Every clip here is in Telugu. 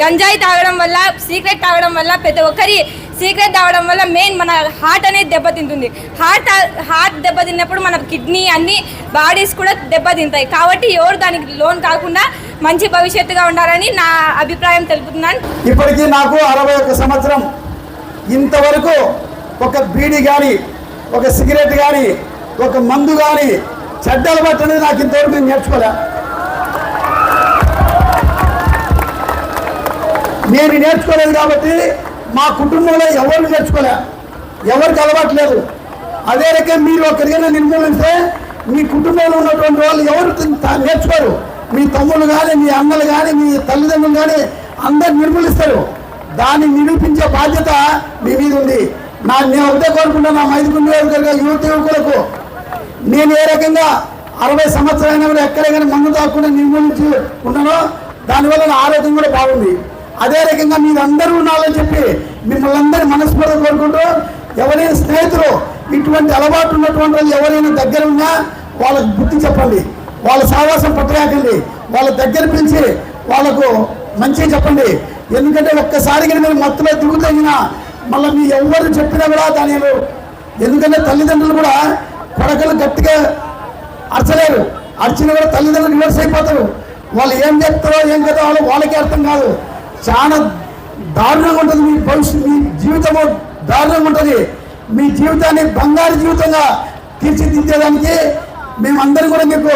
గంజాయి తాగడం వల్ల సీక్రెట్ తాగడం వల్ల ప్రతి ఒక్కరి సీక్రెట్ తాగడం వల్ల మెయిన్ మన హార్ట్ అనేది దెబ్బతింటుంది. హార్ట్ హార్ట్ దెబ్బతిన్నప్పుడు మన కిడ్నీ అన్ని బాడీస్ కూడా దెబ్బతింటాయి. కాబట్టి ఎవరు దానికి లోన్ కాకుండా మంచి భవిష్యత్తుగా ఉండాలని నా అభిప్రాయం తెలుపుతున్నాను. ఇప్పటికీ నాకు అరవై ఒక్క సంవత్సరం. ఇంతవరకు ఒక బీడీ కానీ ఒక సిగరెట్ కానీ ఒక మందు కానీ చెడ్డలు పట్టనేది నాకు ఇంతవరకు నేను నేర్చుకోలే. నేను నేర్చుకోలేదు కాబట్టి మా కుటుంబంలో ఎవరు నేర్చుకోలే. ఎవరికి అలవాట్లేదు. అదే రకం మీరు ఒకరికైనా నిర్మూలిస్తే మీ కుటుంబంలో ఉన్నటువంటి వాళ్ళు ఎవరు నేర్చుకోరు. మీ తమ్ముళ్ళు కానీ మీ అన్నలు కానీ మీ తల్లిదండ్రులు కానీ అందరు నిర్మూలిస్తారు. దాన్ని నిరూపించే బాధ్యత మీ మీద ఉంది. నా నేను ఒకటే కోరుకుంటా నా మైదుకు నియోజకవర్గ యువత యువకులకు. నేను ఏ రకంగా అరవై సంవత్సరాలైన కూడా ఎక్కడైనా మందు తాకుండా నిర్మూలించి ఉన్నానో దానివల్ల నా ఆరోగ్యం కూడా బాగుంది. అదే రకంగా మీరు అందరూ ఉండాలని చెప్పి మిమ్మల్ని అందరి మనస్ఫూర్తి కోరుకుంటూ ఎవరైనా స్నేహితులు ఇటువంటి అలవాటు ఉన్నటువంటి వాళ్ళు ఎవరైనా దగ్గర ఉన్నా వాళ్ళకు గుర్తు చెప్పండి. వాళ్ళ సావాసం పట్టలేకండి వాళ్ళ దగ్గర పిలిచి వాళ్ళకు మంచిగా చెప్పండి. ఎందుకంటే ఒక్కసారిగా మీరు మత్తులో దిగుతగిన మళ్ళీ మీ ఎవరు చెప్పినా కూడా దాని ఎందుకంటే తల్లిదండ్రులు కూడా కొడకలు గట్టిగా అరచలేరు. అరిచిన కూడా తల్లిదండ్రులు రివర్స్ అయిపోతారు. వాళ్ళు ఏం చెప్తారో ఏం కదా వాళ్ళు వాళ్ళకే అర్థం కాదు. చాలా దారుణంగా ఉంటుంది మీ భవిష్యత్తు మీ జీవితము దారుణంగా ఉంటుంది. మీ జీవితాన్ని బంగారు జీవితంగా తీర్చిదిద్దేదానికి మేమందరం కూడా మీకు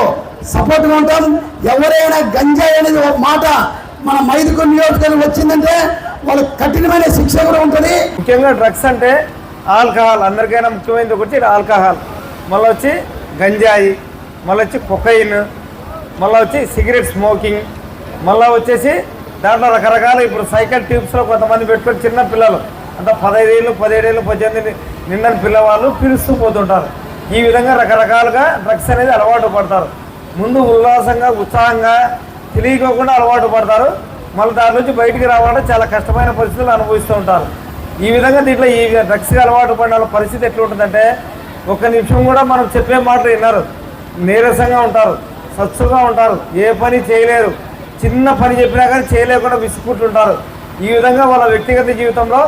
సపోర్ట్గా ఉంటాం. ఎవరైనా గంజాయి అనేది ఒక మాట మన మైదుకు నియోజకవర్గం వచ్చిందంటే వాళ్ళకి కఠినమైన శిక్ష కూడా ఉంటుంది. ముఖ్యంగా డ్రగ్స్ అంటే ఆల్కహాల్ అందరికైనా ముఖ్యమైనది ఒకటి ఆల్కహాల్. మళ్ళీ వచ్చి గంజాయి మళ్ళీ వచ్చి కొకైన్ మళ్ళీ వచ్చి సిగరెట్ స్మోకింగ్ మళ్ళీ వచ్చేసి దాంట్లో రకరకాల ఇప్పుడు సైకిల్ ట్యూబ్స్లో కొంతమంది పెట్టుకొని చిన్న పిల్లలు అంటే పదహైదేళ్ళు పదిహేడేళ్ళు పద్దెనిమిది నిండని పిల్లవాళ్ళు పిలుస్తూ పోతుంటారు. ఈ విధంగా రకరకాలుగా డ్రగ్స్ అనేది అలవాటు పడతారు. ముందు ఉల్లాసంగా ఉత్సాహంగా తెలియకోకుండా అలవాటు పడతారు. మళ్ళీ దాని నుంచి బయటికి రావాలంటే చాలా కష్టమైన పరిస్థితులు అనుభవిస్తూ ఉంటారు. ఈ విధంగా దీంట్లో ఈ డ్రగ్స్కి అలవాటు పడిన వాళ్ళ పరిస్థితి ఎట్లుంటుందంటే ఒక్క నిమిషం కూడా మనం చెప్పే మాటలు విన్నారు నీరసంగా ఉంటారు సత్సుగా ఉంటారు. ఏ పని చేయలేరు. చిన్న పని చెప్పినా కానీ చేయలేకుండా విసుకుంటుంటారు ఈ విధంగా వాళ్ళ వ్యక్తిగత జీవితంలో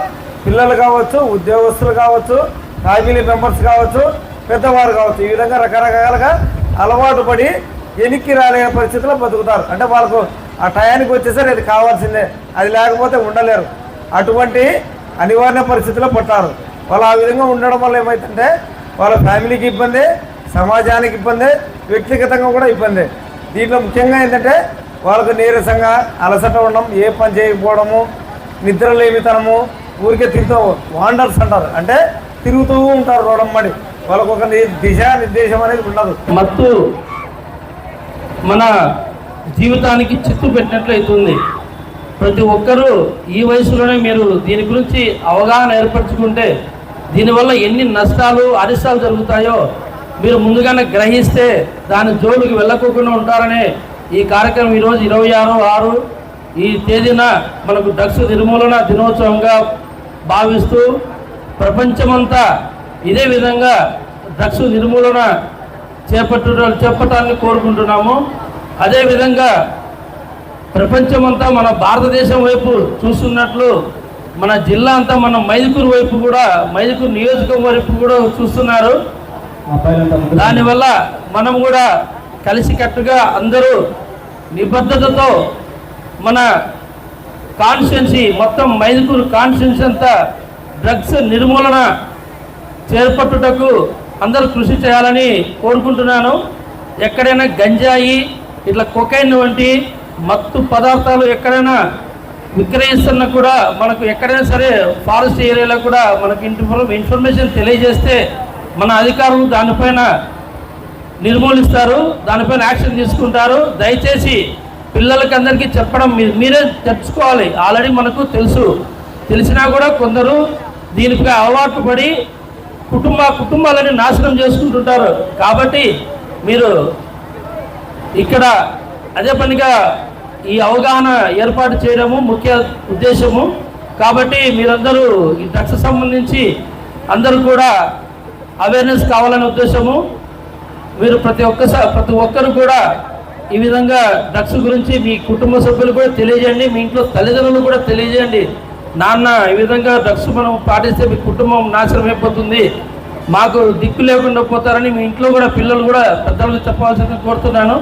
పిల్లలు కావచ్చు ఉద్యోగస్తులు కావచ్చు ఫ్యామిలీ మెంబర్స్ కావచ్చు పెద్దవారు కావచ్చు ఈ విధంగా రకరకాలుగా అలవాటు పడి వెనక్కి రాలేని పరిస్థితిలో బతుకుతారు. అంటే వాళ్ళకు ఆ టయానికి వచ్చేసరికి అది కావాల్సిందే. అది లేకపోతే ఉండలేరు. అటువంటి అనివార్య పరిస్థితుల్లో పడతారు. వాళ్ళు ఆ విధంగా ఉండడం వల్ల ఏమవుతుందంటే వాళ్ళ ఫ్యామిలీకి ఇబ్బంది సమాజానికి ఇబ్బంది వ్యక్తిగతంగా కూడా ఇబ్బంది. దీంట్లో ముఖ్యంగా ఏంటంటే వాళ్ళకు నీరసంగా అలసట ఉండడం ఏ పని చేయకపోవడము నిద్రలేమితనము ఊరికే తిరుగుతూ వాండర్స్ అంటారు. అంటే తిరుగుతూ ఉంటారు రోడమ్మడి వాళ్ళకు ఒక దిశా నిర్దేశం అనేది ఉండదు. మత్తు మన జీవితానికి చిత్తు పెట్టినట్లు అవుతుంది ప్రతి ఒక్కరూ ఈ వయసులోనే మీరు దీని గురించి అవగాహన ఏర్పరచుకుంటే దీనివల్ల ఎన్ని నష్టాలు అరిష్టాలు జరుగుతాయో మీరు ముందుగానే గ్రహిస్తే దాని జోలికి వెళ్ళకోకుండా ఉంటారనే ఈ కార్యక్రమం ఈరోజు ఇరవై ఆరు ఆరు ఈ తేదీన మనకు డ్రగ్స్ నిర్మూలన దినోత్సవంగా భావిస్తూ ప్రపంచమంతా ఇదే విధంగా డ్రగ్స్ నిర్మూలన చేపట్టు చేపట్టాలని కోరుకుంటున్నాము. అదేవిధంగా ప్రపంచమంతా మన భారతదేశం వైపు చూస్తున్నట్లు మన జిల్లా అంతా మన మైదుకూరు వైపు కూడా మైదుకూరు నియోజకవర్గం వైపు కూడా చూస్తున్నారు. దానివల్ల మనం కూడా కలిసికట్టుగా అందరూ నిబద్ధతతో మన కాన్స్టిట్యున్సీ మొత్తం మైదుకూరు కాన్స్టిట్యున్సీ అంతా డ్రగ్స్ నిర్మూలన చేపట్టుటకు అందరూ కృషి చేయాలని కోరుకుంటున్నాను. ఎక్కడైనా గంజాయి ఇట్లా కొకైన్ వంటి మత్తు పదార్థాలు ఎక్కడైనా విక్రయిస్తున్నా కూడా మనకు ఎక్కడైనా సరే ఫారెస్ట్ ఏరియాలో కూడా మనకు ఇన్ఫర్మేషన్ తెలియజేస్తే మన అధికారులు దానిపైన నిర్మూలిస్తారు దానిపైన యాక్షన్ తీసుకుంటారు. దయచేసి పిల్లలకి అందరికీ చెప్పడం మీ- మీరే తెచ్చుకోవాలి ఆల్రెడీ మనకు తెలుసు. తెలిసినా కూడా కొందరు దీనిపై అలవాటు పడి కుటుంబ కుటుంబాలని నాశనం చేసుకుంటుంటారు. కాబట్టి మీరు ఇక్కడ అదే పనిగా ఈ అవగాహన ఏర్పాటు చేయడము ముఖ్య ఉద్దేశము. కాబట్టి మీరందరూ ఈ డ్రగ్స్ సంబంధించి అందరూ కూడా అవేర్నెస్ కావాలనే ఉద్దేశము. మీరు ప్రతి ఒక్కసారి ప్రతి ఒక్కరు కూడా ఈ విధంగా డ్రగ్స్ గురించి మీ కుటుంబ సభ్యులు కూడా తెలియజేయండి మీ ఇంట్లో తల్లిదండ్రులు కూడా తెలియజేయండి. నాన్న ఈ విధంగా డ్రగ్స్ మనం పాటిస్తే మీ కుటుంబం నాశనం అయిపోతుంది. మాకు దిక్కు లేకుండా పోతారని మీ ఇంట్లో కూడా పిల్లలు కూడా పెద్దలకు చెప్పాల్సింది కోరుతున్నాను.